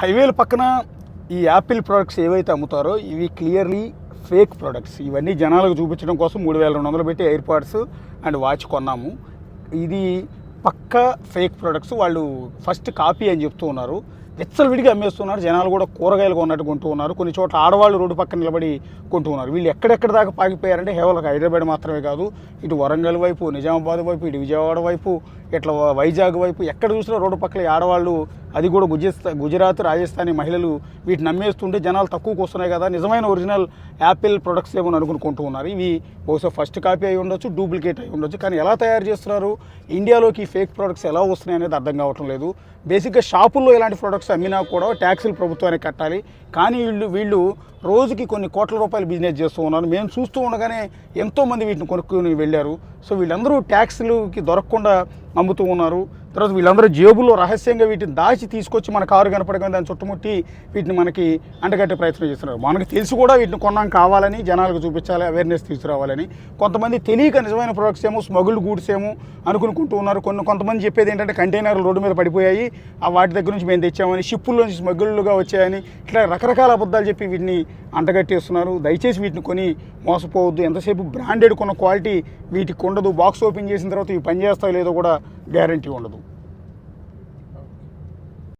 హైవేల పక్కన ఈ యాపిల్ ప్రోడక్ట్స్ ఏవైతే అమ్ముతారో ఇవి క్లియర్లీ ఫేక్ ప్రోడక్ట్స్. ఇవన్నీ జనాలకు చూపించడం కోసం మూడు వేల రెండు వందలు పెట్టి ఎయిర్ పాడ్స్ అండ్ వాచ్ కొన్నాము. ఇది పక్కా ఫేక్ ప్రోడక్ట్స్. వాళ్ళు ఫస్ట్ కాపీ అని చెప్తూ ఉన్నారు. విడిగా అమ్మేస్తున్నారు. జనాలు కూడా కూరగాయలు కొన్నట్టు కొంటూ ఉన్నారు. కొన్ని చోట్ల ఆడవాళ్ళు రోడ్డు పక్కన నిలబడి కొంటూ ఉన్నారు. వీళ్ళు ఎక్కడెక్కడ దాకా పాకిపోయారంటే కేవలం హైదరాబాద్ మాత్రమే కాదు ఇటు వరంగల్ వైపు నిజామాబాద్ వైపు ఇటు విజయవాడ వైపు ఇట్లా వైజాగ్ వైపు ఎక్కడ చూసినా రోడ్డు పక్కన ఆడవాళ్ళు అది కూడా గుజరాత్ గుజరాత్ రాజస్థానీ మహిళలు వీటిని నమ్మేస్తుంటే జనాలు తక్కువకు వస్తున్నాయి కదా. నిజమైన ఒరిజినల్ యాపిల్ ప్రొడక్ట్స్ ఏమో అనుకుని కొంటూ ఉన్నారు. ఇవి బహుశా ఫస్ట్ కాపీ అయి ఉండొచ్చు డూప్లికేట్ అయి ఉండొచ్చు. కానీ ఎలా తయారు చేస్తున్నారు? ఇండియాలోకి ఈ ఫేక్ ప్రొడక్ట్స్ ఎలా వస్తున్నాయి అనేది అర్థం కావటం లేదు. బేసిక్గా షాపుల్లో ఇలాంటి ప్రొడక్ట్స్ అమ్మినా కూడా ట్యాక్సులు ప్రభుత్వానికి కట్టాలి. కానీ వీళ్ళు వీళ్ళు రోజుకి కొన్ని కోట్ల రూపాయలు బిజినెస్ చేస్తూ ఉన్నారు. మేము చూస్తూ ఉండగానే ఎంతోమంది వీటిని కొనుక్కొని వెళ్ళారు. సో వీళ్ళందరూ ట్యాక్స్లుకి దొరకకుండా అమ్ముతూ ఉన్నారు. తర్వాత వీళ్ళందరూ జేబులో రహస్యంగా వీటిని దాచి తీసుకొచ్చి మన కారు కనపడగానే దాన్ని చుట్టుముట్టి వీటిని మనకి అంటగట్టే ప్రయత్నం చేస్తున్నారు. మనకు తెలిసి కూడా వీటిని కొన్నాం కావాలని జనాలకు చూపించాలి అవేర్నెస్ తీసుకురావాలని. కొంతమంది తెలియక నిజమైన ప్రొడక్ట్స్ ఏమో స్మగుల్డ్ గూడ్స్ ఏమో అనుకుంటూ ఉన్నారు. కొన్ని కొంతమంది చెప్పేది ఏంటంటే కంటైనర్లు రోడ్డు మీద పడిపోయాయి ఆ వాటి దగ్గర నుంచి మేము తెచ్చామని షిప్పుల్లోంచి స్మగుల్డ్గా వచ్చాయని ఇట్లా రకరకాల అబద్ధాలు చెప్పి వీటిని అంటగట్టేస్తున్నారు. దయచేసి వీటిని కొని మోసపోవద్దు. ఎంతసేపు బ్రాండెడ్ కొన్న క్వాలిటీ వీటికి ఉండదు. బాక్స్ ఓపెన్ చేసిన తర్వాత ఇవి పనిచేస్తాయో లేదో కూడా గ్యారంటీ ఉండదు